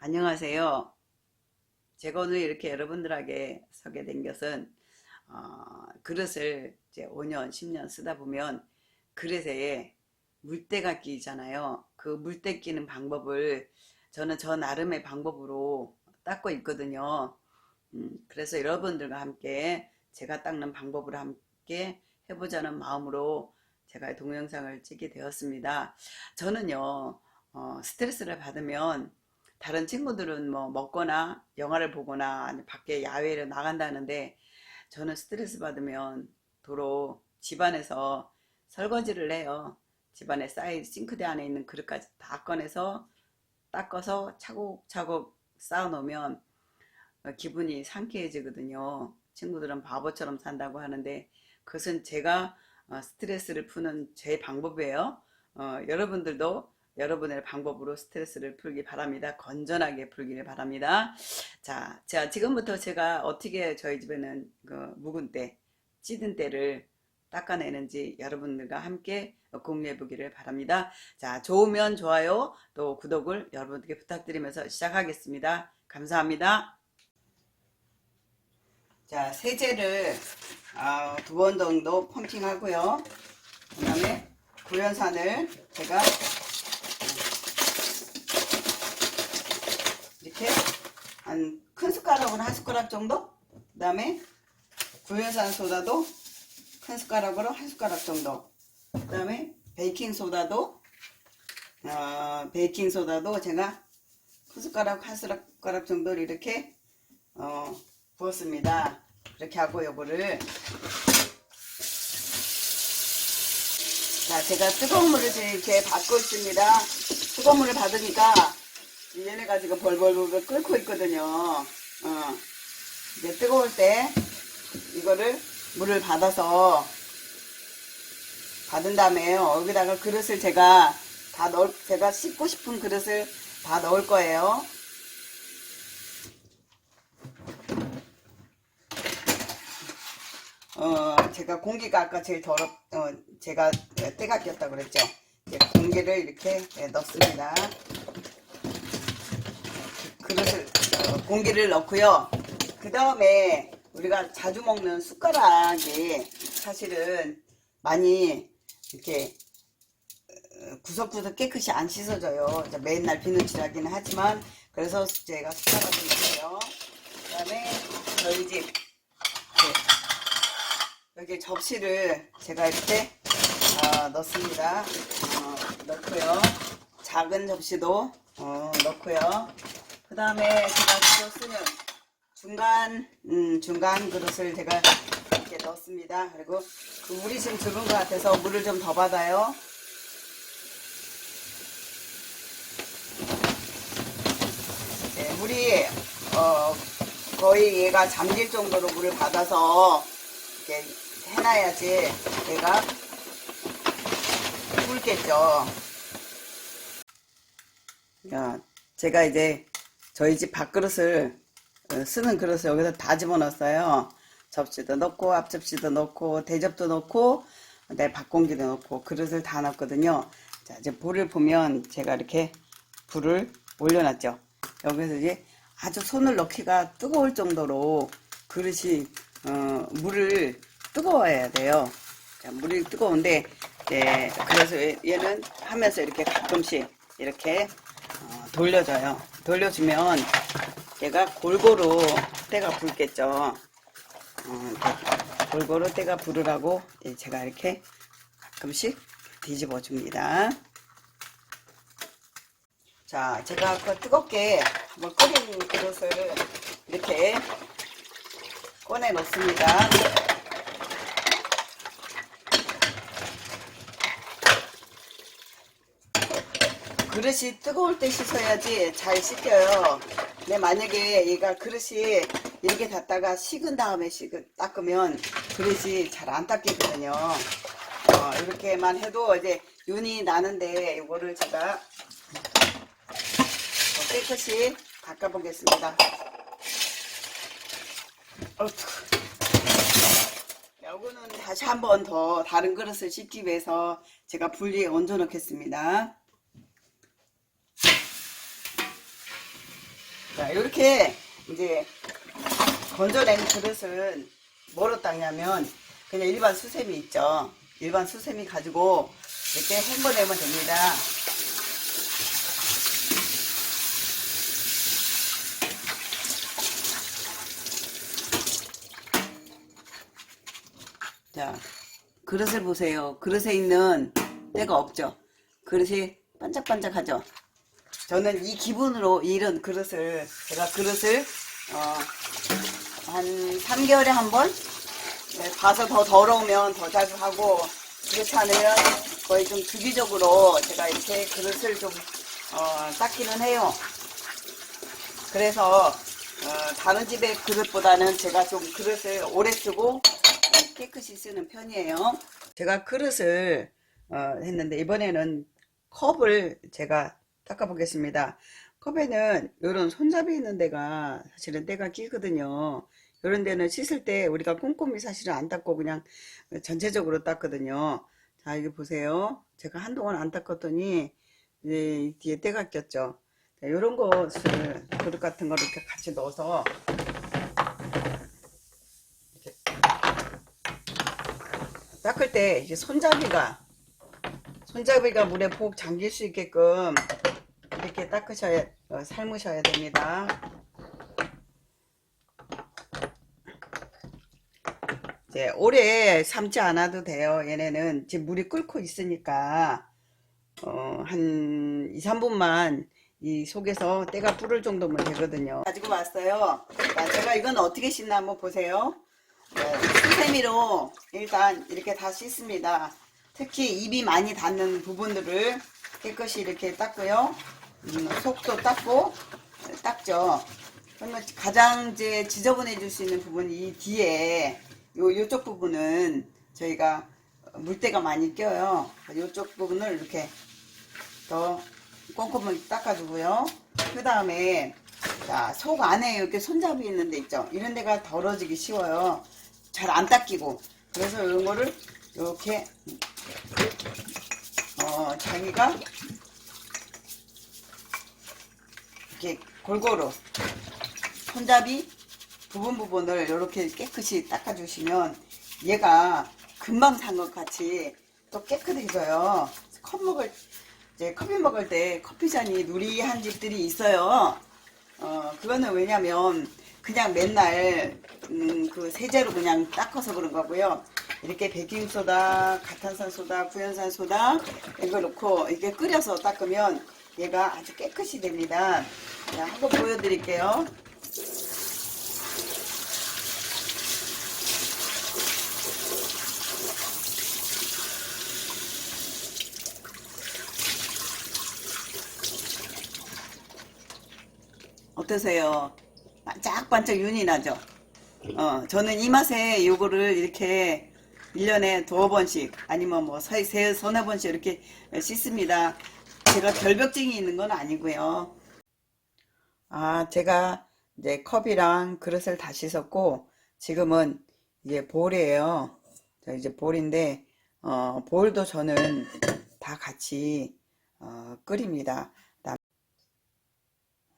안녕하세요. 제가 오늘 이렇게 여러분들에게 소개된 것은 어, 그릇을 이제 5년, 10년 쓰다 보면 그릇에 물때가 끼잖아요. 그 물때 끼는 방법을 저는 저 나름의 방법으로 닦고 있거든요. 음, 그래서 여러분들과 함께 제가 닦는 방법을 함께 해보자는 마음으로 제가 동영상을 찍게 되었습니다. 저는요, 어, 스트레스를 받으면 다른 친구들은 뭐 먹거나 영화를 보거나 밖에 야외를 나간다는데 저는 스트레스 받으면 도로 집안에서 설거지를 해요. 집안에 쌓인 싱크대 안에 있는 그릇까지 다 꺼내서 닦아서 차곡차곡 쌓아 놓으면 어, 기분이 상쾌해지거든요. 친구들은 바보처럼 산다고 하는데 그것은 제가 어, 스트레스를 푸는 제 방법이에요. 어, 여러분들도 여러분의 방법으로 스트레스를 풀기 바랍니다. 건전하게 풀기를 바랍니다. 자, 자 지금부터 제가 어떻게 저희 집에는 그 묵은 때, 찌든 때를 닦아내는지 여러분들과 함께 공유해 보기를 바랍니다. 자, 좋으면 좋아요, 또 구독을 여러분들께 부탁드리면서 시작하겠습니다. 감사합니다. 자, 세제를 아, 두번 정도 펌핑하고요. 그 다음에 구연산을 제가 이렇게 한 큰 숟가락으로 한 숟가락 정도? 그 다음에 구연산 소다도 큰 숟가락으로 한 숟가락 정도. 그 다음에 베이킹 소다도 어, 베이킹 소다도 제가 큰 숟가락 한 숟가락 정도를 이렇게 어, 부었습니다. 이렇게 하고 요거를. 자 제가 뜨거운 물을 이렇게 받고 있습니다. 뜨거운 물을 받으니까 얘네가 지금 벌벌벌 끓고 있거든요. 어. 이제 뜨거울 때 이거를 물을 받아서 받은 다음에 여기다가 그릇을 제가 다 넣을 제가 씻고 싶은 그릇을 다 넣을 거예요. 어 제가 공기가 아까 제일 더럽 어 제가 때가 꼈다 그랬죠. 공기를 이렇게 네, 넣습니다. 그릇을 어, 공기를 넣고요. 그 다음에 우리가 자주 먹는 숟가락이 사실은 많이 이렇게 어, 구석구석 깨끗이 안 씻어져요. 이제 맨날 비누 칠하기는 하지만 그래서 제가 숟가락을 있어요. 그 다음에 저희 집 이렇게 여기 접시를 제가 이렇게 어, 넣습니다. 어, 넣고요. 작은 접시도 어, 넣고요. 그 다음에 제가 주로 쓰는 중간 음, 중간 그릇을 제가 이렇게 넣습니다. 그리고 그 물이 좀 적은 것 같아서 물을 좀 더 받아요. 네, 물이 어, 거의 얘가 잠길 정도로 물을 받아서 이렇게 해놔야지 얘가 굵겠죠. 야, 제가 이제 저희 집 밥그릇을 어, 쓰는 그릇을 여기서 다 집어넣었어요. 접시도 넣고 앞접시도 넣고 대접도 넣고 내 밥공기도 넣고 그릇을 다 넣었거든요. 자 이제 불을 보면 제가 이렇게 불을 올려놨죠. 여기서 이제 아주 손을 넣기가 뜨거울 정도로 그릇이 어, 물을 뜨거워야 돼요. 자, 물이 뜨거운데 예, 그래서 얘는 하면서 이렇게 가끔씩 이렇게 어, 돌려줘요. 돌려주면 얘가 골고루 때가 불겠죠. 어, 골고루 때가 부르라고 예, 제가 이렇게 가끔씩 뒤집어 줍니다. 자, 제가 아까 뜨겁게 한번 끓인 그릇을 이렇게 꺼내 놓습니다. 그릇이 뜨거울 때 씻어야지 잘 씻겨요. 근데 만약에 얘가 그릇이 이렇게 닫다가 식은 다음에 식은, 닦으면 그릇이 잘 안 닦이거든요. 어, 이렇게만 해도 이제 윤이 나는데 이거를 제가 더 깨끗이 닦아보겠습니다. 요거는 다시 한번 더 다른 그릇을 씻기 위해서 제가 분리에 얹어 놓겠습니다. 자, 이렇게 이제 건져낸 그릇은 뭐로 닦냐면 그냥 일반 수세미 있죠. 일반 수세미 가지고 이렇게 헹궈내면 됩니다. 자, 그릇을 보세요. 그릇에 있는 때가 없죠. 그릇이 반짝반짝하죠. 저는 이 기분으로 이런 그릇을 제가 그릇을 어, 한 3개월에 한번 네, 봐서 더 더러우면 더 자주 하고 그렇지 않으면 거의 좀 주기적으로 제가 이렇게 그릇을 좀 어, 닦기는 해요. 그래서 어, 다른 집의 그릇보다는 제가 좀 그릇을 오래 쓰고 깨끗이 쓰는 편이에요. 제가 그릇을 어, 했는데 이번에는 컵을 제가 닦아보겠습니다. 컵에는 이런 손잡이 있는 데가 사실은 때가 끼거든요. 이런 데는 씻을 때 우리가 꼼꼼히 사실은 안 닦고 그냥 전체적으로 닦거든요. 자, 이거 보세요. 제가 한동안 안 닦았더니 이제 이 뒤에 때가 꼈죠. 자, 이런 것을 그릇 같은 거를 이렇게 같이 넣어서 닦을 때 이제 손잡이가 손잡이가 물에 푹 잠길 수 있게끔 이렇게 닦으셔야 어, 삶으셔야 됩니다. 이제 오래 삶지 않아도 돼요. 얘네는 지금 물이 끓고 있으니까 어, 한 2, 3분만 이 속에서 때가 부를 정도면 되거든요. 가지고 왔어요. 자, 제가 이건 어떻게 씻나 한번 보세요. 네, 수세미로 일단 이렇게 다 씻습니다. 특히 입이 많이 닿는 부분들을 깨끗이 이렇게 닦고요. 음, 속도 닦고 닦죠. 그러면 가장 이제 지저분해질 수 있는 부분이 이 뒤에 요 요쪽 부분은 저희가 물때가 많이 껴요. 요쪽 부분을 이렇게 더 꼼꼼하게 닦아주고요. 그 다음에 자, 속 안에 이렇게 손잡이 있는 데 있죠. 이런 데가 더러지기 쉬워요. 잘 안 닦이고. 그래서 이런 거를 이렇게 어, 자기가 이렇게 골고루 손잡이 부분 부분을 이렇게 깨끗이 닦아주시면 얘가 금방 산 것 같이 또 깨끗해져요. 컵 먹을 이제 커피 먹을 때 커피 잔이 누리한 집들이 있어요. 어 그거는 왜냐면 그냥 맨날 음, 그 세제로 그냥 닦아서 그런 거고요. 이렇게 베킹소다, 가탄산소다, 구연산소다 이거 넣고 이렇게 끓여서 닦으면 얘가 아주 깨끗이 됩니다. 자, 한번 보여드릴게요. 어떠세요? 반짝반짝 윤이 나죠? 어, 저는 이 맛에 요거를 이렇게 1년에 두어 번씩 아니면 뭐 세, 세, 서너 번씩 이렇게 씻습니다. 제가 결벽증이 있는 건 아니고요. 아, 제가 이제 컵이랑 그릇을 다 씻었고 지금은 이제 볼이에요. 자, 이제 볼인데 어, 볼도 저는 다 같이 어, 끓입니다.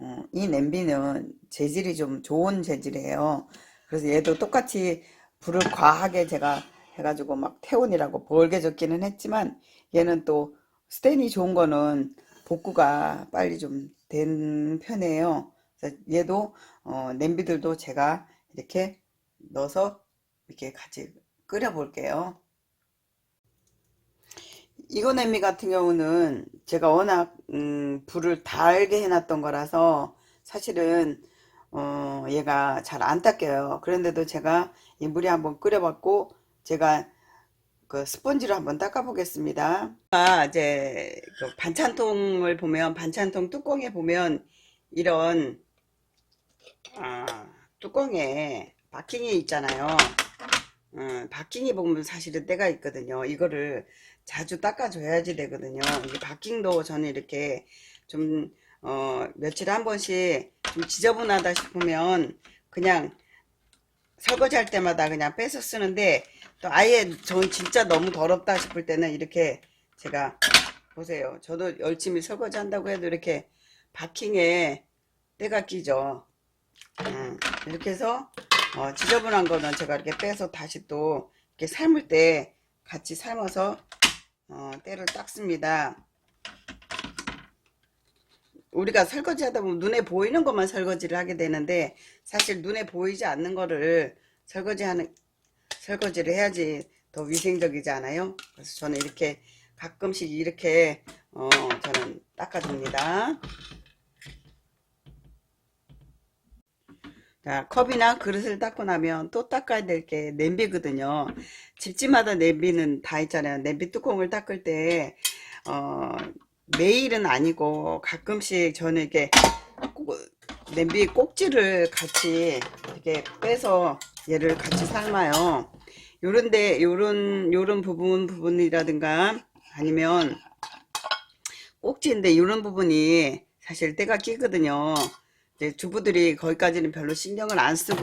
어, 이 냄비는 재질이 좀 좋은 재질이에요. 그래서 얘도 똑같이 불을 과하게 제가 해가지고 막 태온이라고 벌게 적기는 했지만 얘는 또 스텐이 좋은 거는 복구가 빨리 좀 된 편이에요. 얘도 어, 냄비들도 제가 이렇게 넣어서 이렇게 같이 끓여 볼게요. 이거 냄비 같은 경우는 제가 워낙 음, 불을 달게 해놨던 거라서 사실은 어, 얘가 잘 안 닦여요. 그런데도 제가 이 물에 한번 끓여봤고 제가 그 스펀지로 한번 닦아 보겠습니다. 아, 이제 그 반찬통을 보면 반찬통 뚜껑에 보면 이런 아, 뚜껑에 바킹이 있잖아요. 음, 바킹이 보면 사실은 때가 있거든요. 이거를 자주 닦아줘야지 되거든요. 이 바킹도 저는 이렇게 좀, 어, 며칠에 한 번씩 좀 지저분하다 싶으면 그냥 설거지 할 때마다 그냥 빼서 쓰는데 또 아예 전 진짜 너무 더럽다 싶을 때는 이렇게 제가 보세요. 저도 열심히 설거지 한다고 해도 이렇게 바킹에 때가 끼죠. 음, 이렇게 해서 어, 지저분한 거는 제가 이렇게 빼서 다시 또 이렇게 삶을 때 같이 삶아서 어, 때를 닦습니다. 우리가 설거지 하다 보면 눈에 보이는 것만 설거지를 하게 되는데 사실 눈에 보이지 않는 거를 설거지 하는 설거지를 해야지 더 위생적이잖아요. 그래서 저는 이렇게 가끔씩 이렇게 어 저는 닦아줍니다. 자, 컵이나 그릇을 닦고 나면 또 닦아야 될 게 냄비거든요. 집집마다 냄비는 다 있잖아요. 냄비 뚜껑을 닦을 때, 어, 매일은 아니고 가끔씩 저는 이렇게 꼭- 냄비 꼭지를 같이 이렇게 빼서 얘를 같이 삶아요. 요런데, 요런, 요런 부분, 부분이라든가 아니면 꼭지인데 요런 부분이 사실 때가 끼거든요. 이제 주부들이 거기까지는 별로 신경을 안 쓰고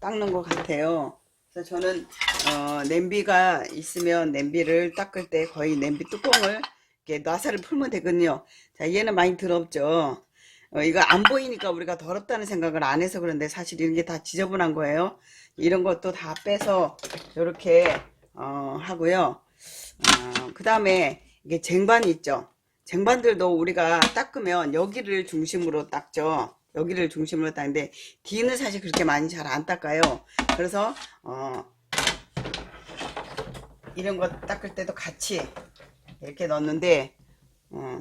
닦는 것 같아요. 그래서 저는 어, 냄비가 있으면 냄비를 닦을 때 거의 냄비 뚜껑을 이렇게 나사를 풀면 되거든요. 자, 얘는 많이 더럽죠. 어, 이거 안 보이니까 우리가 더럽다는 생각을 안 해서 그런데 사실 이런 게 다 지저분한 거예요. 이런 것도 다 빼서 이렇게 어, 하고요. 그 다음에 이게 쟁반 있죠. 쟁반들도 우리가 닦으면 여기를 중심으로 닦죠. 여기를 중심으로 닦는데 뒤는 사실 그렇게 많이 잘 안 닦아요. 그래서 어 이런 거 닦을 때도 같이 이렇게 넣는데 어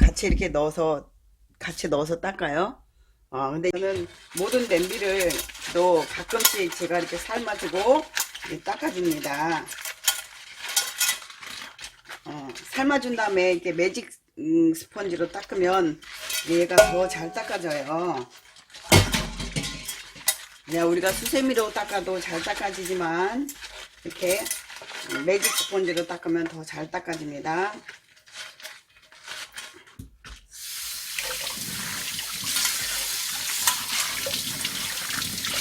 같이 이렇게 넣어서 같이 넣어서 닦아요. 어 근데 저는 모든 냄비를 또 가끔씩 제가 이렇게 삶아주고 닦아줍니다. 어, 삶아준 다음에 이렇게 매직 음, 스펀지로 닦으면 얘가 더 잘 닦아져요. 그냥 우리가 수세미로 닦아도 잘 닦아지지만 이렇게 매직 스펀지로 닦으면 더 잘 닦아집니다.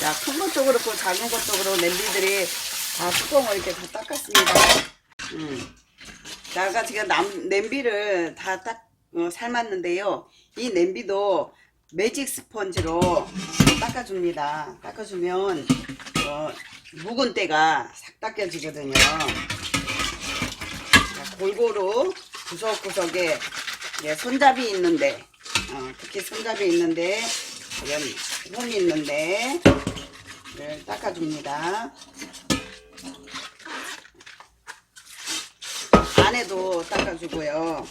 자, 큰 것도 그렇고 작은 것도 그렇고 냄비들이 다 뚜껑을 이렇게 다 닦았습니다. 음. 제가 지금 남, 냄비를 다딱 삶았는데요. 이 냄비도 매직 스펀지로 닦아줍니다. 닦아주면 어, 묵은 때가 싹 닦여지거든요. 자, 골고루 구석구석에 예, 손잡이 있는데 어, 특히 손잡이 있는데 이런 홈이 있는데 를 닦아줍니다. 안에도 닦아주고요.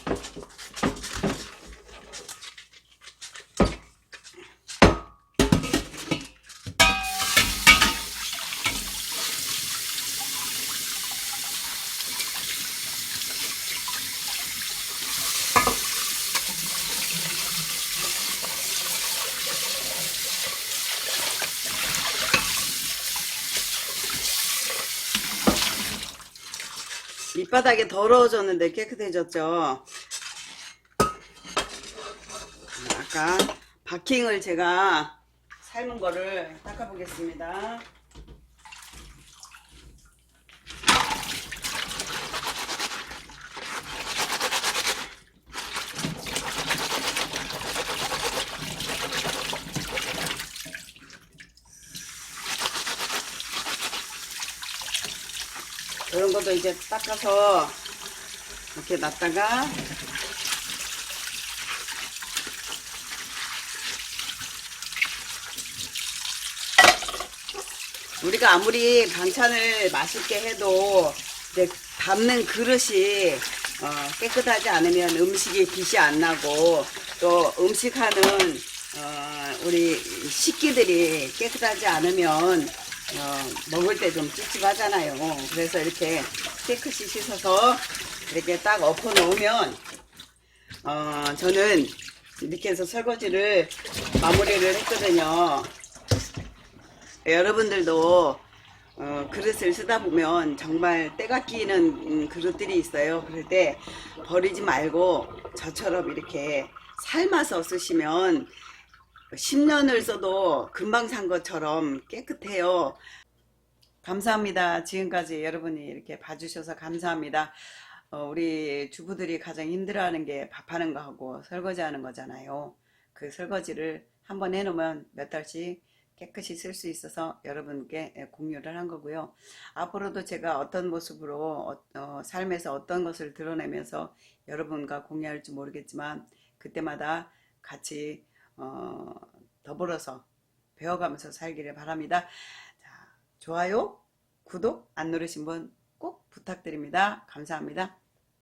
밑바닥이 더러워졌는데 깨끗해졌죠. 아까 바킹을 제가 삶은 거를 닦아보겠습니다. 이제 닦아서 이렇게 놨다가 우리가 아무리 반찬을 맛있게 해도 이제 담는 그릇이 어, 깨끗하지 않으면 음식이 빛이 안 나고 또 음식하는 어, 우리 식기들이 깨끗하지 않으면 어, 먹을 때 좀 찝찝하잖아요. 그래서 이렇게 깨끗이 씻어서 이렇게 딱 엎어 놓으면 어, 저는 이렇게 해서 설거지를 마무리를 했거든요. 여러분들도 어, 그릇을 쓰다 보면 정말 때가 끼는 음, 그릇들이 있어요. 그럴 때 버리지 말고 저처럼 이렇게 삶아서 쓰시면 10년을 써도 금방 산 것처럼 깨끗해요. 감사합니다. 지금까지 여러분이 이렇게 봐주셔서 감사합니다. 어, 우리 주부들이 가장 힘들어하는 게 밥하는 거하고 설거지하는 거잖아요. 그 설거지를 한번 해놓으면 몇 달씩 깨끗이 쓸 수 있어서 여러분께 예, 공유를 한 거고요. 앞으로도 제가 어떤 모습으로 어, 어, 삶에서 어떤 것을 드러내면서 여러분과 공유할지 모르겠지만 그때마다 같이 어, 더불어서 배워가면서 살기를 바랍니다. 자, 좋아요, 구독 안 누르신 분 꼭 부탁드립니다. 감사합니다.